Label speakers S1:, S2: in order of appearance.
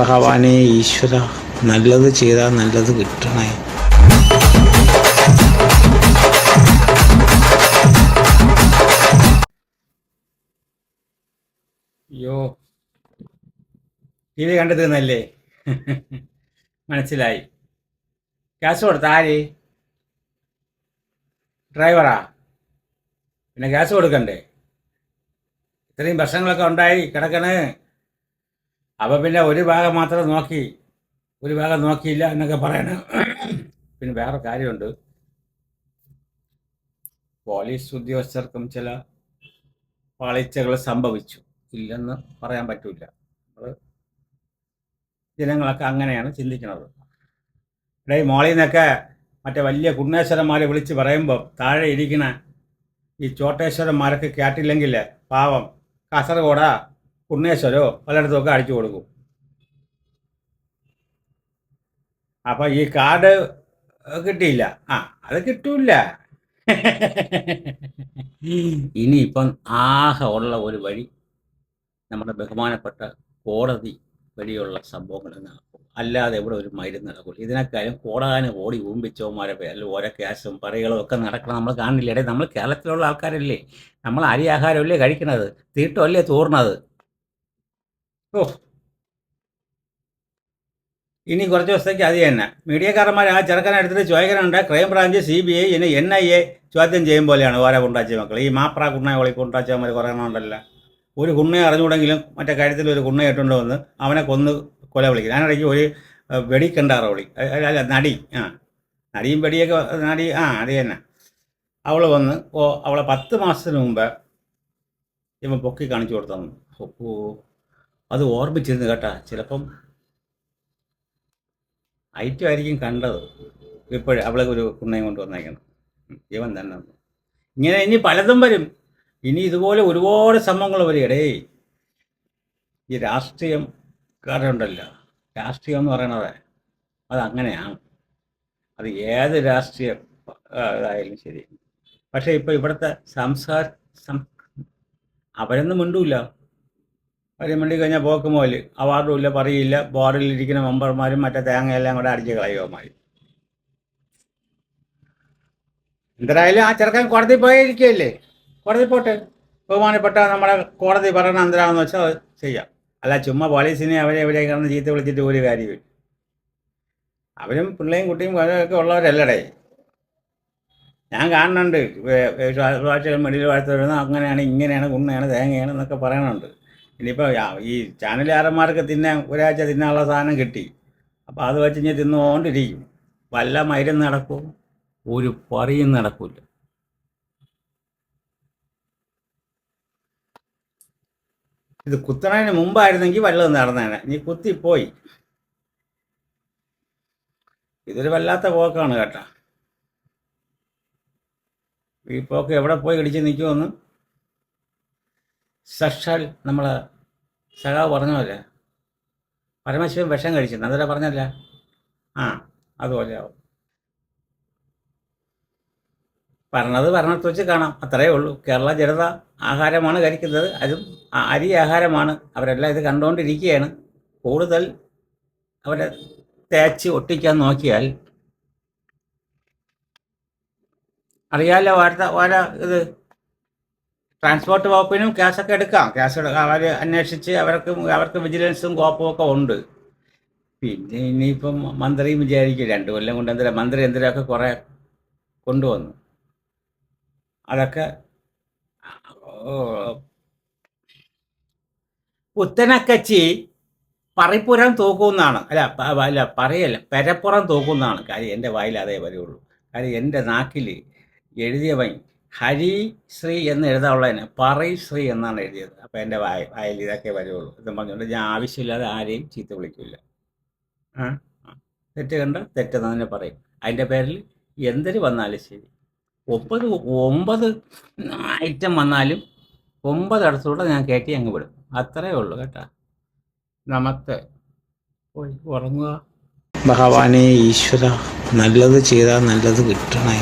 S1: ഭഗവാനെ ഈശ്വര നല്ലത് ചെയ്താൽ നല്ലത് കിട്ടണേ.
S2: യോ ടി വി കണ്ടു തീർന്നല്ലേ മനസ്സിലായി. ഗ്യാസ് കൊടുത്ത ആര്? ഡ്രൈവറാ പിന്നെ ഗ്യാസ് കൊടുക്കണ്ടേ? ഇത്രയും പ്രശ്നങ്ങളൊക്കെ ഉണ്ടായി കിടക്കണ്. അപ്പോൾ പിന്നെ ഒരു ഭാഗം മാത്രം നോക്കി ഒരു ഭാഗം നോക്കിയില്ല എന്നൊക്കെ പറയണം. പിന്നെ വേറെ കാര്യമുണ്ട്. പോലീസ് ഉദ്യോഗസ്ഥർക്കും ചില പാളിച്ചകൾ സംഭവിച്ചു. ഇല്ലെന്ന് പറയാൻ പറ്റില്ല നമ്മൾ ജനങ്ങളൊക്കെ അങ്ങനെയാണ് ചിന്തിക്കുന്നത്. ഇവിടെ ഈ മോളിൽ നിന്നൊക്കെ മറ്റേ വലിയ കുണ്ണേശ്വരന്മാരെ വിളിച്ച് പറയുമ്പോൾ താഴെ ഇരിക്കുന്ന ഈ ചോട്ടേശ്വരന്മാരൊക്കെ കേട്ടില്ലെങ്കിൽ പാവം. കാസർഗോഡാ കുണ്ണേശ്വരോ പലയിടത്തുമൊക്കെ അടിച്ചു കൊടുക്കും. അപ്പം ഈ കാർഡ് കിട്ടിയില്ല. ആ അത് കിട്ടൂല ഇനിയിപ്പം ആകെ ഉള്ള ഒരു വഴി നമ്മുടെ ബഹുമാനപ്പെട്ട കോടതി വഴിയുള്ള സംഭവങ്ങൾ അല്ലാതെ ഇവിടെ ഒരു മരുന്ന് നടക്കും ഇതിനേക്കാളും കോടാന് ഓടി ഊമ്പിച്ചവന്മാരെ പേരിൽ ഓരോ കേസും പറയുകളും ഒക്കെ നടക്കണം. നമ്മൾ കാണില്ല? നമ്മൾ കേരളത്തിലുള്ള ആൾക്കാരല്ലേ? നമ്മൾ അരി ആഹാരമല്ലേ കഴിക്കണത്? തീട്ടമല്ലേ തൂർണത് ഓ. ഇനി കുറച്ച് ദിവസത്തേക്ക് അത് തന്നെ. മീഡിയക്കാരന്മാർ ആ ചെറുക്കനെ എടുത്തിട്ട് ചോദിക്കാനുണ്ട് crime branch C B I ഇനി എൻ ഐ എ ചോദ്യം ചെയ്യും പോലെയാണ് ഓരോ കുണ്ടാച്ച മക്കൾ ഈ മാപ്ര കുണ്ണ കുണ്ടാച്ചവന്മാർ കുറേ ഉണ്ടല്ലോ. ഒരു കുണ്ണയെ അറിഞ്ഞുകൂടെങ്കിലും മറ്റേ കാര്യത്തിൽ ഒരു കുണ്ണ ഇട്ടുകൊണ്ട് വന്ന് അവനെ കൊന്ന് കൊല വിളിക്കും. അതിനിടയ്ക്ക് ഒരു വെടിക്കണ്ടാറ വിളി. അല്ല, നടി. ആ നടിയും വെടിയൊക്കെ നടി ആ അത് തന്നെ. അവൾ വന്ന് ഓ അവളെ പത്ത് മാസത്തിന് മുമ്പ് ഇവൻ പൊക്കി കാണിച്ചു കൊടുത്തു ഓ. അത് ഓർമ്മിച്ചിരുന്നു കേട്ടാ. ചിലപ്പം ഐറ്റം ആയിരിക്കും കണ്ടത്. ഇപ്പോഴും അവളെ ഒരു കുണ്ണയും കൊണ്ട് വന്നേക്കണം ഇവൻ തന്നെ. ഇങ്ങനെ ഇനി പലതും വരും. ഇനി ഇതുപോലെ ഒരുപാട് സംഭവങ്ങൾ വരും. എടേ ഈ രാഷ്ട്രീയം കാരണമുണ്ടല്ലോ രാഷ്ട്രീയം എന്ന് പറയണത് അത് അങ്ങനെയാണ്. അത് ഏത് രാഷ്ട്രീയ ഇതായാലും ശരി. പക്ഷേ ഇപ്പോൾ ഇവിടുത്തെ സംസാര സം അവരൊന്നും മിണ്ടൂല. അവർ മിണ്ടി കഴിഞ്ഞാൽ പോക്ക് മോൽ. അവാർഡും ഇല്ല പറയില്ല. ബോർഡിലിരിക്കുന്ന മെമ്പർമാരും മറ്റേ തേങ്ങയെല്ലാം കൂടെ അടിച്ച് കളയുമായി എന്തായാലും ആ ചെറുക്കൻ കോടതി പോയിരിക്കുകയല്ലേ? കോടതി പോട്ടെ. ബഹുമാനപ്പെട്ട നമ്മുടെ കോടതി പറയണ എന്തിനാണെന്ന് വെച്ചാൽ ചെയ്യാം. അല്ല ചുമ്മാ പോലീസിനെ അവരെ അവരെ കിടന്ന് ചീത്ത വിളിച്ചിട്ട് ഒരു കാര്യമില്ല. അവരും പിള്ളേയും കുട്ടിയും ഒക്കെ ഉള്ളവരല്ലടേ. ഞാൻ കാണുന്നുണ്ട്. ഭാഷകൾ മെഡിക്കൽ വാഴ്ത്ത വരുന്ന അങ്ങനെയാണ് ഇങ്ങനെയാണ് കുണ്ണയാണ് തേങ്ങയാണ് എന്നൊക്കെ പറയണുണ്ട്. ഇനിയിപ്പോൾ ഈ ചാനലുകാരന്മാർക്ക് തിന്നാൻ ഒരാഴ്ച തിന്നാനുള്ള സാധനം കിട്ടി. അപ്പോൾ അത് വെച്ച് ഞാൻ തിന്നുകൊണ്ടിരിക്കും. വല്ല മൈരും നടക്കും ഒരു പറിയും നടക്കില്ല ഇത് കുത്തണതിന് മുമ്പായിരുന്നെങ്കിൽ വല്ലതും നടന്നേനെ. നീ കുത്തിപ്പോയി. ഇതൊരു വല്ലാത്ത പോക്കാണ് കേട്ടോ. ഈ പോക്ക് എവിടെ പോയി ഇടിച്ച് നിൽക്കുമെന്ന് സഷാൽ നമ്മൾ സഖാവ് പോലെ പരമശിവൻ വിഷം കഴിച്ചു അതല്ല പറഞ്ഞല്ല? ആ അതുപോലെ ആവും. പറഞ്ഞത് പറഞ്ഞിടത്ത് വെച്ച് കാണാം. അത്രയേ ഉള്ളൂ. കേരള ജനത ആഹാരമാണ് കഴിക്കുന്നത്. അതും അരി ആഹാരമാണ്. അവരെല്ലാം ഇത് കണ്ടുകൊണ്ടിരിക്കുകയാണ്. കൂടുതൽ അവരെ തേച്ച് ഒട്ടിക്കാൻ നോക്കിയാൽ അറിയാലോ വാർത്ത ഓരോ ഇത്? ട്രാൻസ്പോർട്ട് വകുപ്പിനും ക്യാഷൊക്കെ എടുക്കാം. ക്യാഷ് എടുക്കാം അവർ അന്വേഷിച്ച് അവർക്ക് അവർക്ക് വിജിലൻസും കോപ്പും ഒക്കെ ഉണ്ട്. പിന്നെ ഇനിയിപ്പം മന്ത്രിയും വിചാരിക്കും രണ്ട് കൊല്ലം കൊണ്ട് എന്തിനാ മന്ത്രി എന്തിനൊക്കെ കുറേ കൊണ്ടുവന്നു. അതൊക്കെ പുത്തനക്കച്ചി പറിപ്പുരം തൂക്കുമെന്നാണ് അല്ല അല്ല പറയല്ല പെരപ്പുറം തൂക്കുമെന്നാണ് കാര്യം എന്റെ വായിൽ അതേ വരുള്ളൂ. കാര്യം എന്റെ നാക്കിൽ എഴുതിയവൻ ഹരി ശ്രീ എന്ന് എഴുതാനുള്ളതിന് പറി ശ്രീ എന്നാണ് എഴുതിയത്. അപ്പോൾ എന്റെ വായ വായിൽ ഇതൊക്കെ വരുള്ളൂ ഇതും പറഞ്ഞുകൊണ്ട് ഞാൻ ആവശ്യമില്ലാതെ ആരെയും ചീത്ത വിളിക്കില്ല. തെറ്റ് കണ്ട തെറ്റെന്ന് തന്നെ പറയും. അതിന്റെ പേരിൽ എന്തൊരു വന്നാലും ശരി. ഒമ്പത് ഒമ്പത് ഐറ്റം വന്നാലും ഒമ്പത് ഇടത്തൂടെ ഞാൻ കയറ്റി അങ്ങ് വിടും. അത്രയേ ഉള്ളൂ കേട്ടാ. നമുക്ക് പോയി ഉറങ്ങുക.
S1: ഭഗവാനെ ഈശ്വര നല്ലത് ചെയ്താൽ നല്ലത് കിട്ടണേ.